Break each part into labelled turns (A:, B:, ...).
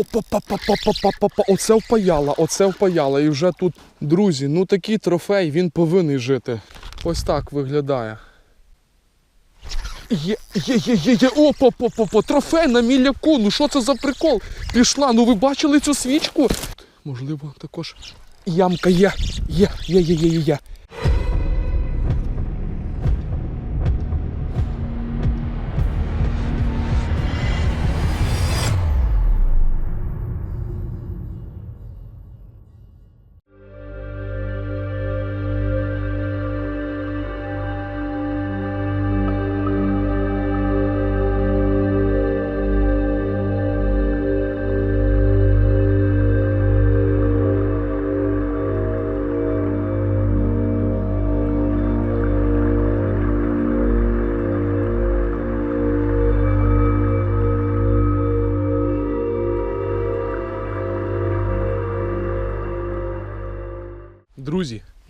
A: Опа-па-па-па-па-па-па. Оце впаяло, оце впаяло. І вже тут, друзі, ну такий трофей, він повинен жити. Ось так виглядає. Є, є, є, є, є. Опа, по, по, по, трофей на міляку. Ну що це за прикол? Пішла. Ну ви бачили цю свічку? Можливо, також ямка є. Є, є, є, є, є, є.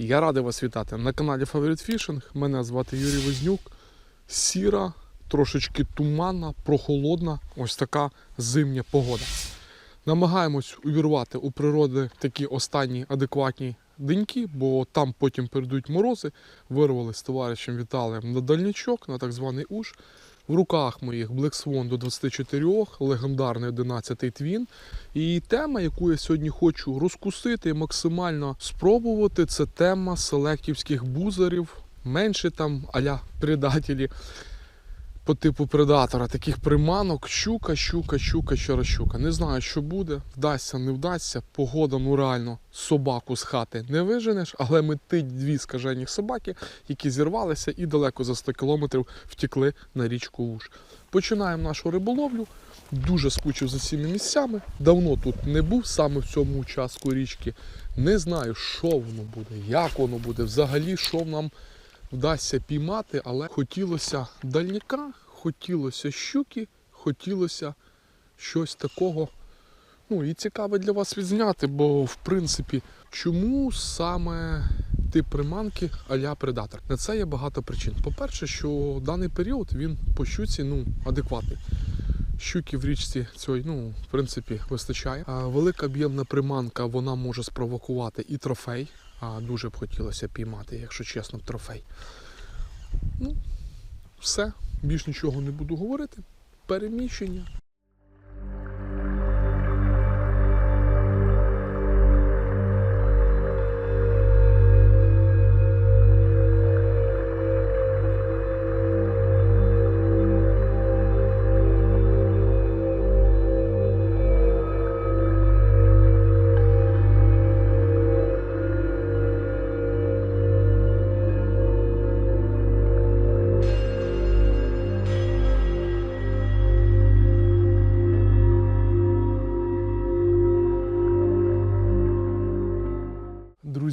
A: Я радий вас вітати на каналі Favorite Fishing. Мене звати Юрій Вознюк. Сіра, трошечки туманна, прохолодна, ось така зимня погода. Намагаємось увірвати у природи такі останні адекватні деньки, бо там потім перейдуть морози. Вирвали з товаришем Віталієм на дальнячок, на так званий уж. В руках моїх Black Swan до 24, легендарний 11 твін. І тема, яку я сьогодні хочу розкусити і максимально спробувати, це тема селектівських бузерів, менше там аля предателі по типу предатора, таких приманок, щука, щука, щука, ще раз щука. Не знаю, що буде, вдасться, не вдасться. Погода, ну реально, собаку з хати не виженеш, але метить дві скажені собаки, які зірвалися і далеко за 100 кілометрів втекли на річку Уж. Починаємо нашу риболовлю. Дуже скучив за цими місцями. Давно тут не був, саме в цьому участку річки. Не знаю, що воно буде, як воно буде, взагалі, що нам вдасться піймати, але хотілося дальніка, хотілося щуки, хотілося щось такого. Ну і цікаве для вас відзняти, бо в принципі, чому саме тип приманки а-ля предатор? На це є багато причин. По-перше, що даний період він по щуці ну, адекватний. Щуки в річці цієї, ну, в принципі, вистачає. А велика об'ємна приманка вона може спровокувати і трофей. А дуже б хотілося піймати, якщо чесно, трофей. Ну, все, більш нічого не буду говорити. Переміщення.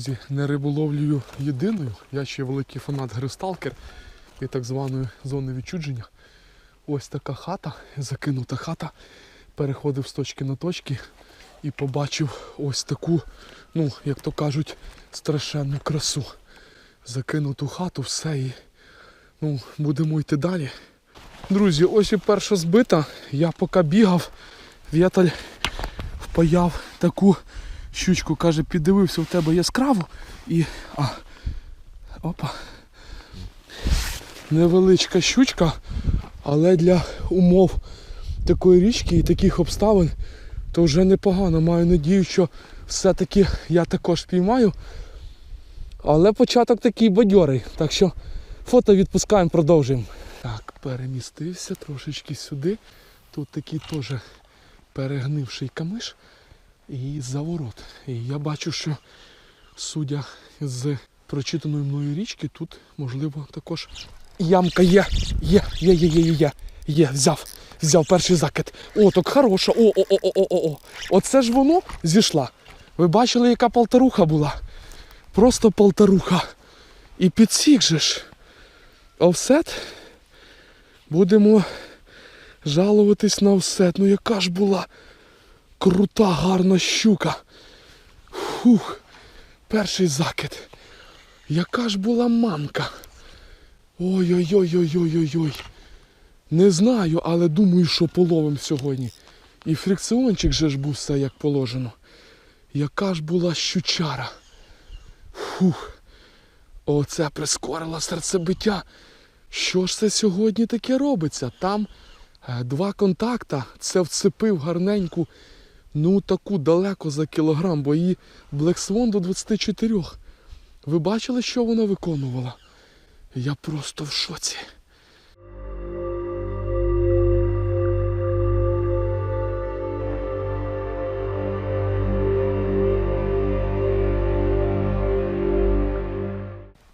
A: Друзі, не риболовлею єдиною. Я ще великий фанат гристалкер і так званої зони відчудження. Ось така хата, закинута хата. Переходив з точки на точки і побачив ось таку, ну, як то кажуть, страшенну красу. Закинуту хату, все і ну, будемо йти далі. Друзі, ось і перша збита. Я поки бігав, віталь впаяв таку щучку, каже, піддивився в тебе яскраво і. А, опа. Невеличка щучка, але для умов такої річки і таких обставин то вже непогано. Маю надію, що все-таки я також піймаю. Але початок такий бадьорий. Так що фото відпускаємо, продовжуємо. Так, перемістився трошечки сюди. Тут такий теж перегнивший камиш і заворот. І я бачу, що судя з прочитаної мною річки, тут можливо також ямка є. Є, є, є, є, є, є. Є, взяв. Взяв перший закид. О, так хороша. О, о, о, о, о, о, о. Оце ж воно зійшла. Ви бачили, яка полтаруха була? Просто полтаруха. І підсік же ж. Офсет. Будемо жалуватись на офсет. Ну яка ж була крута, гарна щука. Фух, перший закид. Яка ж була мамка. Ой-ой-ой-ой-ой-ой-ой. Не знаю, але думаю, що половим сьогодні. І фрикціончик же ж був все як положено. Яка ж була щучара. Фух. Оце прискорило серцебиття. Що ж це сьогодні таке робиться? Там е, два контакта. Це вцепив гарненьку, ну таку далеко за кілограм, бо її Black Swan до 24. Ви бачили, що вона виконувала? Я просто в шоці.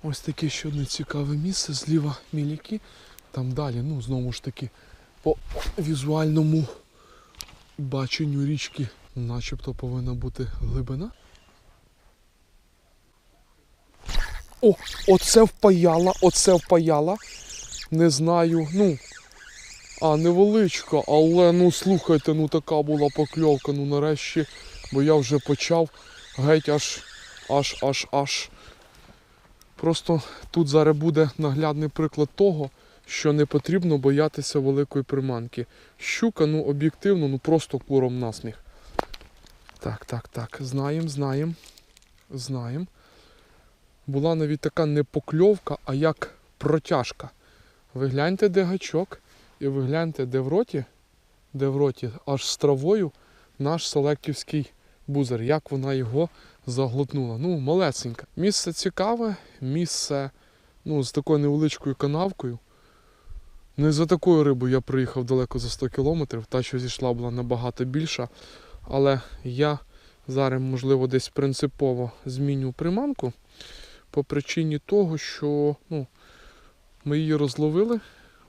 A: Ось таке ще одне цікаве місце. Зліва міліки. Там далі, ну знову ж таки, по візуальному баченню річки, начебто повинна бути глибина. О, оце впаяла, оце впаяла. Не знаю, ну. А, невеличка, але ну слухайте, ну така була покльовка, ну нарешті, бо я вже почав геть аж аж аж аж. Просто тут зараз буде наглядний приклад того, що не потрібно боятися великої приманки. Щука, ну об'єктивно, ну просто куром насміх. Так, так, так. Знаємо, знаємо. Знаємо. Була навіть така не покльовка, а як протяжка. Ви гляньте, де гачок, і ви гляньте, де в роті, де в роті, аж з травою наш селектівський бузер, як вона його заглотнула. Ну, малесенька. Місце цікаве, місце ну, з такою невеличкою канавкою. Не за такою рибою я приїхав далеко за 100 кілометрів. Та, що зійшла, була набагато більша. Але я зараз, можливо, десь принципово зміню приманку по причині того, що ну, ми її розловили,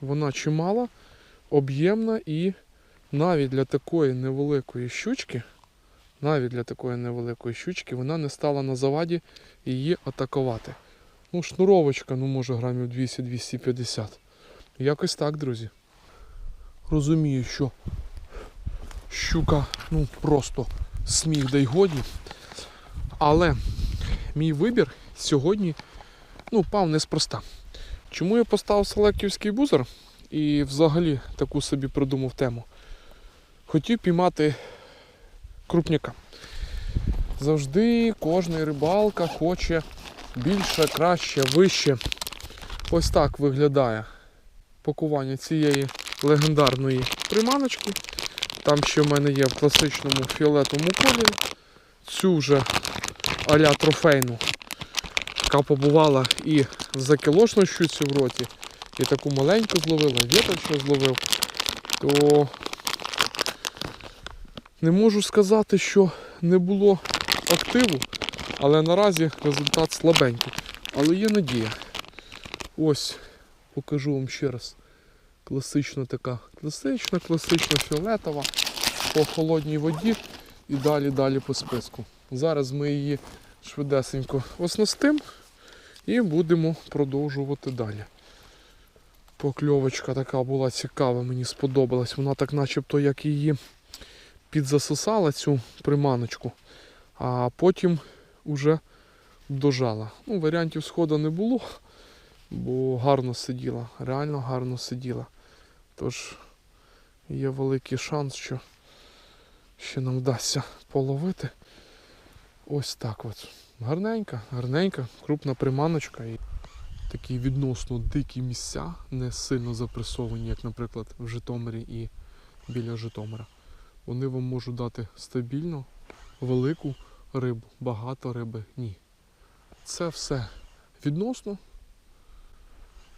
A: вона чимала, об'ємна і навіть для такої невеликої щучки, навіть для такої невеликої щучки, вона не стала на заваді її атакувати. Ну, шнуровочка, ну може грамів 200-250. Якось так, друзі. Розумію, що щука ну просто сміх да й годі. Але мій вибір сьогодні ну, пав неспроста. Чому я поставив селектівський бузер і взагалі таку собі придумав тему? Хотів піймати крупняка. Завжди кожна рибалка хоче більше, краще, вище. Ось так виглядає пакування цієї легендарної приманочки. Там ще в мене є в класичному фіолетовому кольорі. Цю вже а-ля трофейну, яка побувала і в закілошну щуці в роті, і таку маленьку зловила, вітер ще зловив, то не можу сказати, що не було активу, але наразі результат слабенький. Але є надія. Ось покажу вам ще раз. Класична така, класична, класична фіолетова по холодній воді і далі далі по списку. Зараз ми її швидесенько оснастимо і будемо продовжувати далі. Покльовочка така була цікава, мені сподобалась. Вона так начебто як її підзасосала цю приманочку, а потім уже дожала. Ну, Варіантів сходу не було, бо гарно сиділа, реально гарно сиділа. Тож є великий шанс, що ще нам вдасться половити. Ось так от. Гарненька, гарненька, крупна приманочка і такі відносно дикі місця, не сильно запресовані, як, наприклад, в Житомирі і біля Житомира. Вони вам можуть дати стабільно, велику рибу, багато риби ні. Це все відносно,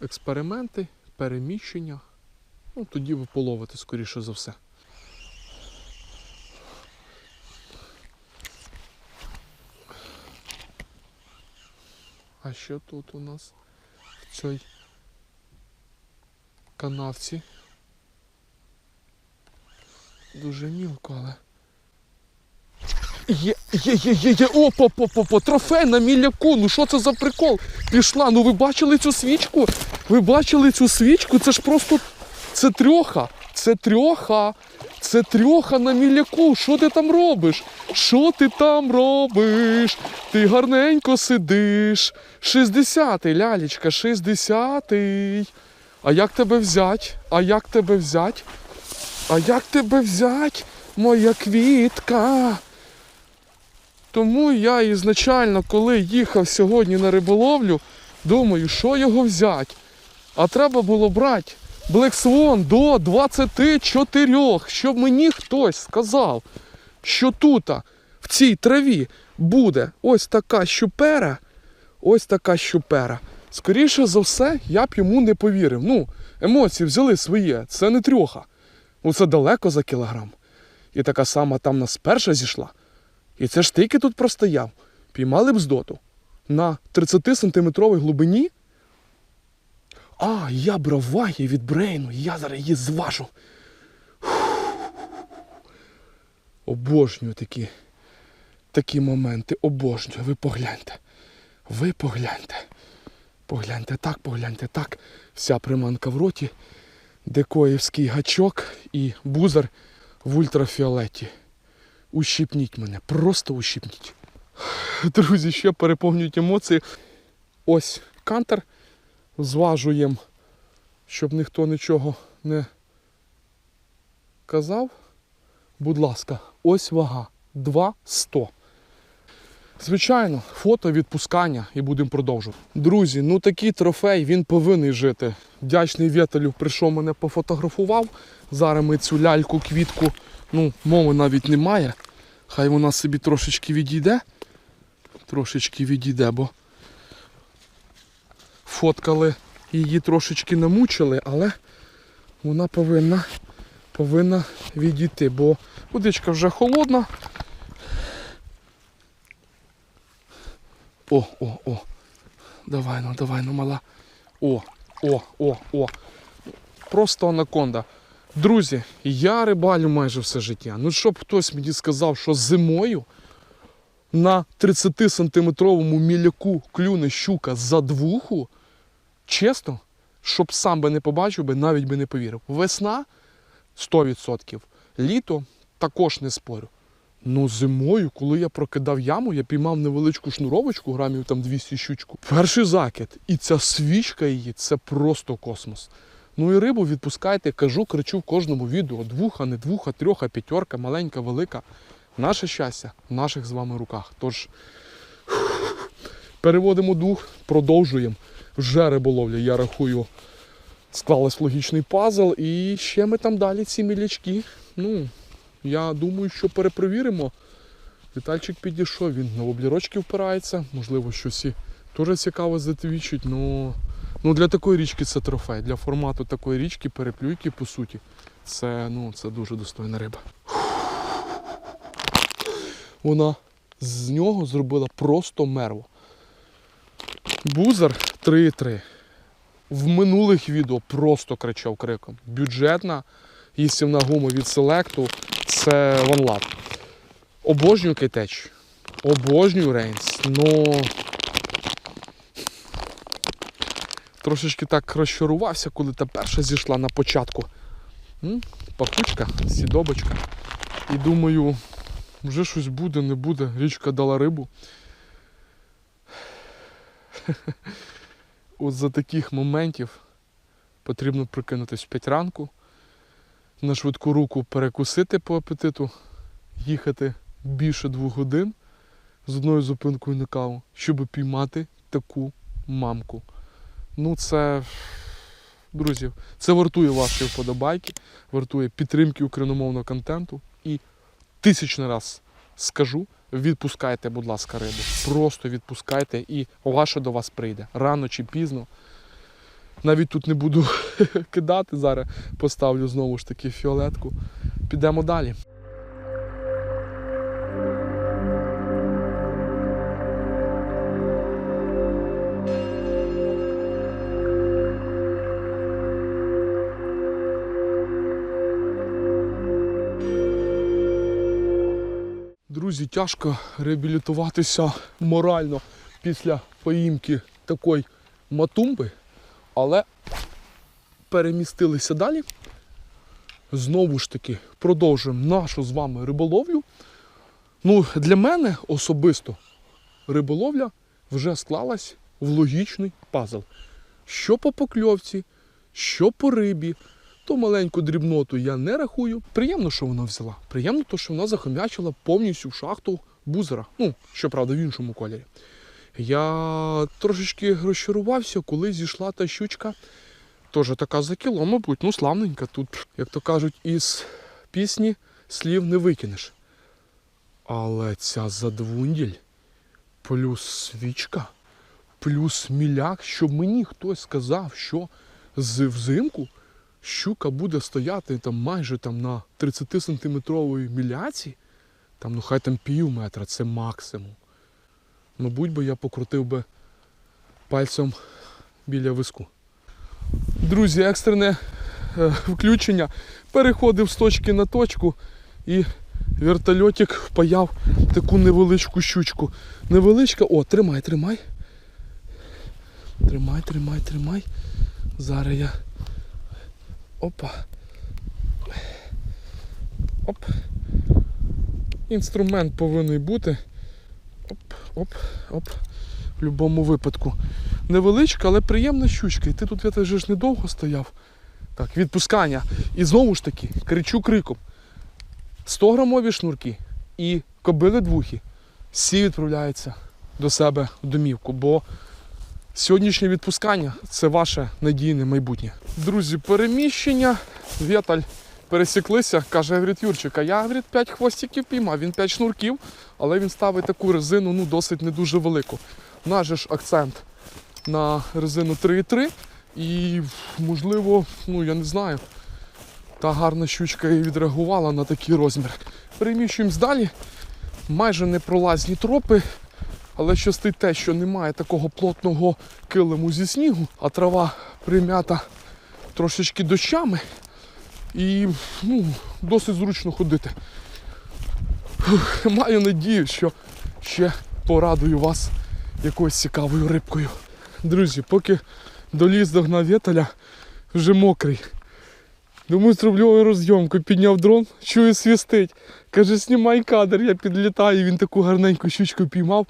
A: експерименти, переміщення. Ну, тоді ви половите, скоріше за все. А що тут у нас в цій канавці? Дуже мілко, але. Є, є, є, є, є. Опа, по, по, по, трофей на міляку. Ну що це за прикол? Пішла. Ну ви бачили цю свічку? Ви бачили цю свічку? Це ж просто. Це трьоха. Це трьоха. Це трьоха на міляку. Що ти там робиш? Що ти там робиш? Ти гарненько сидиш. 60-й, лялечка, 60-й. А як тебе взять? А як тебе взять? А як тебе взять? моя квітка. Тому я ізначально, коли їхав сьогодні на риболовлю, думаю, що його взяти. А треба було брати Black Swan до 24, щоб мені хтось сказав, що тут, в цій траві, буде ось така щупера, ось така щупера. Скоріше за все, я б йому не повірив. Ну, емоції взяли своє, це не трьоха. Ну, це далеко за кілограм. І така сама там нас перша зійшла. І це ж тільки тут простояв. Піймали бздоту на 30-сантиметровій глибині. А, я брав ваги від брейну, я зараз її зважу. Обожнюю такі, такі моменти, обожнюю. Ви погляньте. Ви погляньте. Погляньте так, погляньте так. Вся приманка в роті, декоївський гачок і бузер в ультрафіолеті. Ущипніть мене, просто ущипніть. Друзі, ще переповнюють емоції. Ось кантер. Зважуємо, щоб ніхто нічого не казав. Будь ласка, ось вага 2,100. Звичайно, фото відпускання і будемо продовжувати. Друзі, ну такий трофей він повинен жити. Вдячний Вєтелю прийшов мене пофотографував. Зараз ми цю ляльку, квітку, ну, мови навіть немає. Хай вона собі трошечки відійде. Трошечки відійде, бо фоткали, її трошечки намучили, але вона повинна, повинна відійти, бо водичка вже холодна. О, о, о. Давай ну, давай ну, мала. О, о, о, о. Просто анаконда. Друзі, я рибалю майже все життя. Ну щоб хтось мені сказав, що зимою на 30-сантиметровому міляку клюне щука за двуху, чесно, щоб сам би не побачив би, навіть би не повірив. Весна 100%. Літо також не спорю. Ну, зимою, коли я прокидав яму, я піймав невеличку шнуровочку, грамів там 200 щучку. Перший закид. І ця свічка її це просто космос. Ну і рибу відпускайте, кажу, кричу в кожному відео. Двуха, не двуха, трьоха, п'ятерка, маленька, велика. Наше щастя в наших з вами руках. Тож переводимо дух, продовжуємо. Вже риболовля, я рахую, склалась логічний пазл. І ще ми там далі ці мілячки. Ну, я думаю, що перепровіримо. Вітальчик підійшов, він на облірочки впирається, можливо, щось і теж цікаво затвічить. Ну, ну для такої річки це трофей. Для формату такої річки, переплюйки, по суті, це, ну, це дуже достойна риба. Вона з нього зробила просто мерво. Бузер 3,3. В минулих відео просто кричав криком. Бюджетна їстівна гума від селекту це ванлап. Обожнюю кейтеч. Обожнюю рейнс. Ну трошечки так розчарувався, коли та перша зійшла на початку. М? Сідобочка. І думаю, вже щось буде, не буде. Річка дала рибу. От за таких моментів потрібно прикинутись в 5 ранку, на швидку руку перекусити по апетиту, їхати більше двох годин з одною зупинкою на каву, щоб піймати таку мамку. Ну, це, друзі, це вартує вашої вподобайки, вартує підтримки україномовного контенту. І тисячний раз скажу, відпускайте, будь ласка, рибу. Просто відпускайте і ваша до вас прийде рано чи пізно. Навіть тут не буду кидати зараз, поставлю знову ж таки фіолетку. Підемо далі. Тяжко реабілітуватися морально після поїмки такої матумби, але перемістилися далі. Знову ж таки, продовжуємо нашу з вами риболовлю. Ну, для мене особисто риболовля вже склалась в логічний пазл. Що по покльовці, що по рибі, то маленьку дрібноту я не рахую. Приємно, що вона взяла. Приємно, то, що вона захомячила повністю шахту бузера. Ну, щоправда, в іншому кольорі. Я трошечки розчарувався, коли зійшла та щучка. Теж така за кіло, мабуть, ну славненька. Тут, як то кажуть, із пісні слів не викинеш. Але ця задвунділь, плюс свічка, плюс міляк, щоб мені хтось сказав, що з взимку щука буде стояти там майже там на 30 сантиметровій міляці, там ну хай там пів метра, це максимум. Мабуть би я покрутив би пальцем біля виску. Друзі, екстрене е, включення. Переходив з точки на точку і вертольотик впаяв таку невеличку щучку. Невеличка. О, тримай, тримай. Тримай, тримай, тримай. Зараз я. Опа. Оп. Інструмент повинен бути. Оп, оп, оп. В будь-якому випадку. Невеличка, але приємна щучка. І ти тут я ж недовго стояв. Так, відпускання. І знову ж таки, кричу криком. 100 грамові шнурки і кобили двухи. Всі відправляються до себе в домівку, бо сьогоднішнє відпускання це ваше надійне майбутнє. Друзі, переміщення. Вєталь пересіклися, каже говорить, Юрчик, а я говорить, 5 хвостиків піймав, він 5 шнурків, але він ставить таку резину ну, досить не дуже велику. Наш ж акцент на резину 3,3 і, можливо, ну я не знаю, та гарна щучка і відреагувала на такий розмір. Переміщуємось далі. Майже непролазні тропи, але щастить те, що немає такого плотного килиму зі снігу, а трава прим'ята трошечки дощами і ну, досить зручно ходити. Маю надію, що ще порадую вас якоюсь цікавою рибкою. Друзі, поки доліз до гнавєталя, вже мокрий. Думаю, зроблю розйомку, підняв дрон, чую свістить. Каже, знімай кадр, я підлітаю, він таку гарненьку щучку піймав.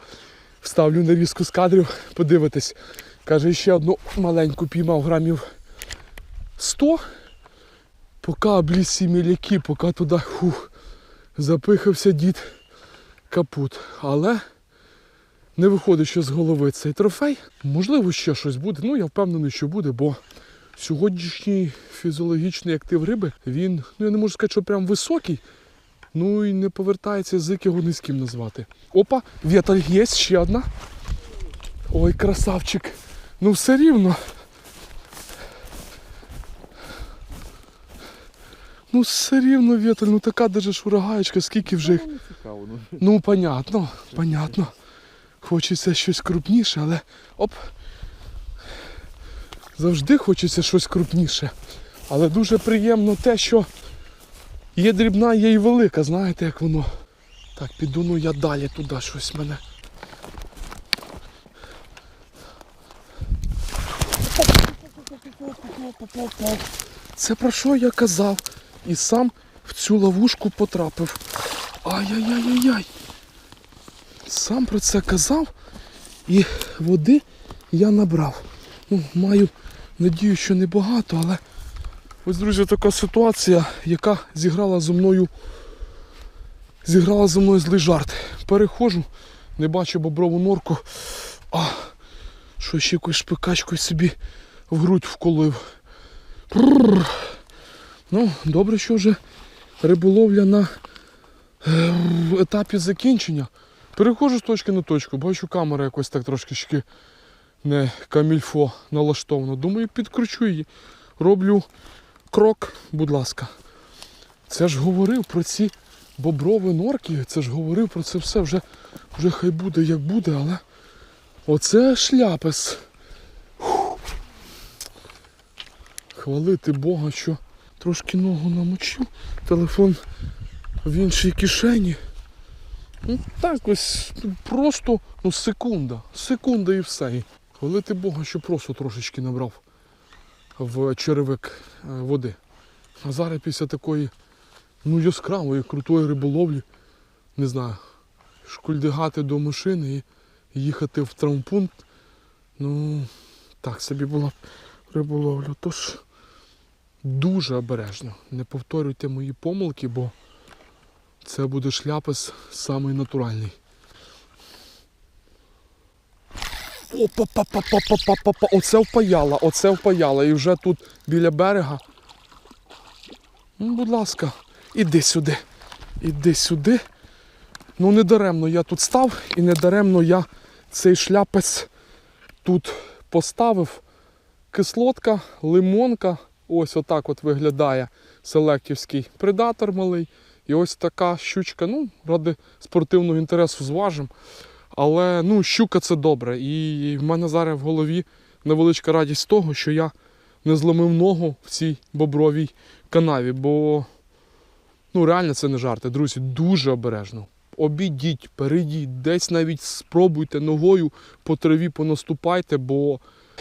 A: Вставлю нарізку з кадрів, подивитись. Каже, ще одну маленьку піймав грамів 100. Поки обліз ці міляки, поки туди хух, запихався дід капут. Але не виходить ще з голови цей трофей. Можливо, ще щось буде. Ну, я впевнений, що буде, бо сьогоднішній фізіологічний актив риби, він, ну я не можу сказати, що прям високий. Ну і не повертається язик його низьким назвати. Опа, віталь є, ще одна. Ой, красавчик. Ну все рівно. Ну все рівно віталь, ну така даже шурагаєчка, скільки вже їх.
B: Ну, ну.
A: Ну, понятно, понятно. Хочеться щось крупніше, але оп. Завжди хочеться щось крупніше. Але дуже приємно те, що є дрібна, є і велика, знаєте, як воно. Так, піду ну я далі туди щось мене. Це про що я казав? І сам в цю ловушку потрапив. Ай-яй-яй-яй-яй. Сам про це казав і води я набрав. Ну, маю надію, що небагато, але ось, друзі, така ситуація, яка зіграла зі мною. Зіграла зі мною злий жарт. Переходжу, не бачу боброву норку, а що ще якоюсь шпикачкою собі в грудь вколив. Прррр. Ну, добре, що вже риболовля на е, етапі закінчення. Переходжу з точки на точку, бачу камера якось так трошки не камільфо налаштована. Думаю, підкручу її. Роблю крок, будь ласка. Це ж говорив про ці боброві норки, це ж говорив про це все, вже, вже хай буде як буде, але оце шляпес. Хвалити Бога, що трошки ногу намочив, телефон в іншій кишені. Ну так ось просто ну, секунда. Секунда і все. Хвалити Бога, що просто трошечки набрав в черевик е, води. А зараз після такої ну, яскравої, крутої риболовлі, не знаю, шкульдигати до машини і їхати в травмпункт. Ну, так собі була риболовля. Тож дуже обережно. Не повторюйте мої помилки, бо це буде шляпис самий натуральний. Опа-па-па-па-па-па-па. Оце впаяло, оце впаяло. І вже тут біля берега. Ну, будь ласка, іди сюди. Іди сюди. Ну, не даремно я тут став і не даремно я цей шляпець тут поставив. Кислотка, лимонка. Ось отак от виглядає селектівський предатор малий. І ось така щучка. Ну, ради спортивного інтересу зважим. Але ну, щука це добре. І в мене зараз в голові невеличка радість того, що я не зломив ногу в цій бобровій канаві. Бо ну, реально це не жарти. Друзі, дуже обережно. Обійдіть, перейдіть, десь навіть спробуйте ногою по траві понаступайте, бо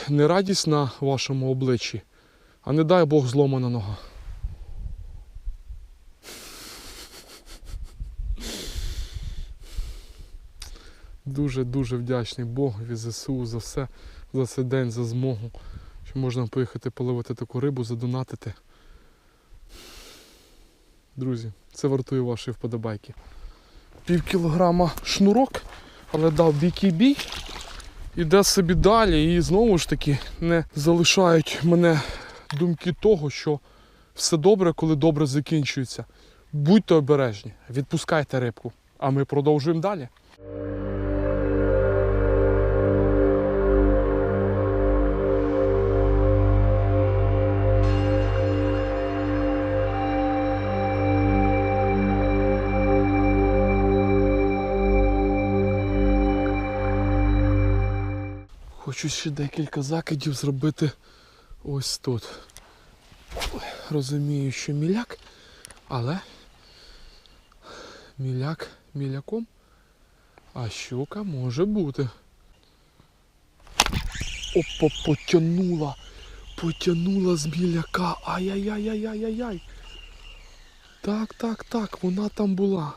A: не радість на вашому обличчі, а не дай Бог зломана нога. Дуже-дуже вдячний Богові ЗСУ за все, за цей день, за змогу, що можна поїхати половити таку рибу, задонатити. Друзі, це вартує вашої вподобайки. Пів кілограма шнурок, але дав бійкий бій. Іде собі далі і знову ж таки не залишають мене думки того, що все добре, коли добре закінчується. Будьте обережні, відпускайте рибку, а ми продовжуємо далі. Хочу ще декілька закидів зробити ось тут. Розумію, що міляк, але міляк міляком, а щука може бути. Опа, потянула, потянула з міляка. Ай-яй-яй-яй-яй-яй. Так, так, так, вона там була.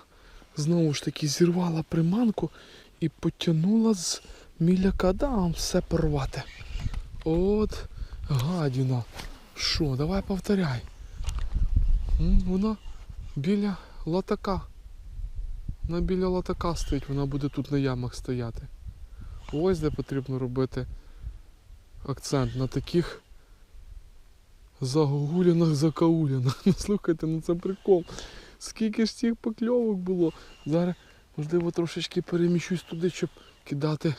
A: Знову ж таки зірвала приманку і потянула з міляка. Да, все порвати. От гадіна. Що, давай повторяй. Вона біля латака. Вона біля латака стоїть, вона буде тут на ямах стояти. Ось де потрібно робити акцент на таких загогулянах, закаулянах. Ну слухайте, ну це прикол. Скільки ж цих покльовок було. Зараз, можливо, трошечки переміщусь туди, щоб кидати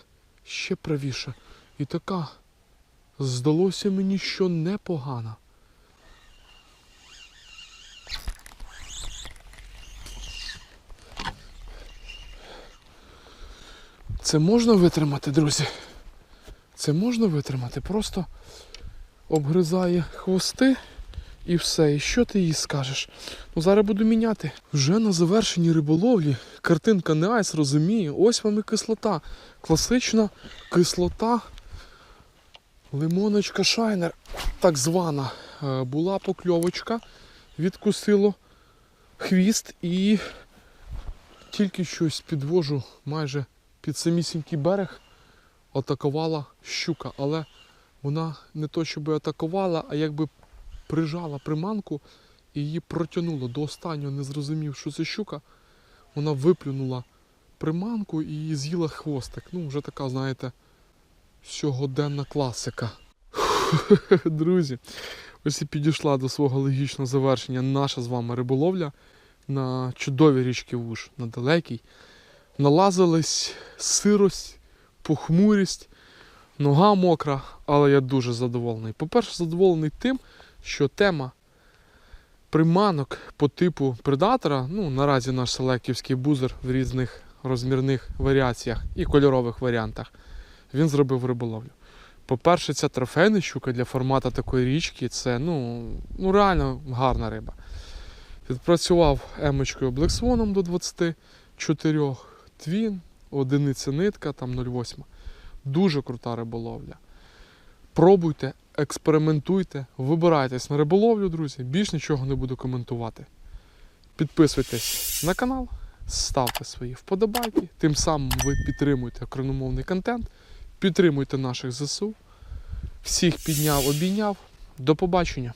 A: ще правіше. І така. Здалося мені, що непогана. Це можна витримати, друзі? Це можна витримати. Просто обгризає хвости і все. І що ти їй скажеш? Ну зараз буду міняти. Вже на завершенні риболовлі картинка не айс розуміє. Ось вам і кислота. Класична кислота. Лимоночка шайнер, так звана, Е, була покльовочка, відкусило хвіст і тільки щось підвожу майже під самісінький берег, атакувала щука. Але вона не то, щоб атакувала, а якби прижала приманку і її протягнуло до останнього, не зрозумів, що це щука. Вона виплюнула приманку і з'їла хвостик. Ну, вже така, знаєте, сьогоденна класика. Друзі, ось і підійшла до свого логічного завершення наша з вами риболовля на чудовій річці Вуж, на далекій. Налазились сирость, похмурість, нога мокра, але я дуже задоволений. По-перше, задоволений тим, що тема приманок по типу предатора, ну, наразі наш селеківський бузер в різних розмірних варіаціях і кольорових варіантах, він зробив риболовлю. По-перше, ця трофейна щука для формату такої річки це ну, ну реально гарна риба. Відпрацював емочкою Блексвоном до 24 твін, одиниця нитка, там 0,8. Дуже крута риболовля. Пробуйте, експериментуйте, вибирайтесь на риболовлю, друзі. Більш нічого не буду коментувати. Підписуйтесь на канал, ставте свої вподобайки, тим самим ви підтримуєте україномовний контент. Підтримуйте наших ЗСУ. Всіх підняв, обійняв. До побачення.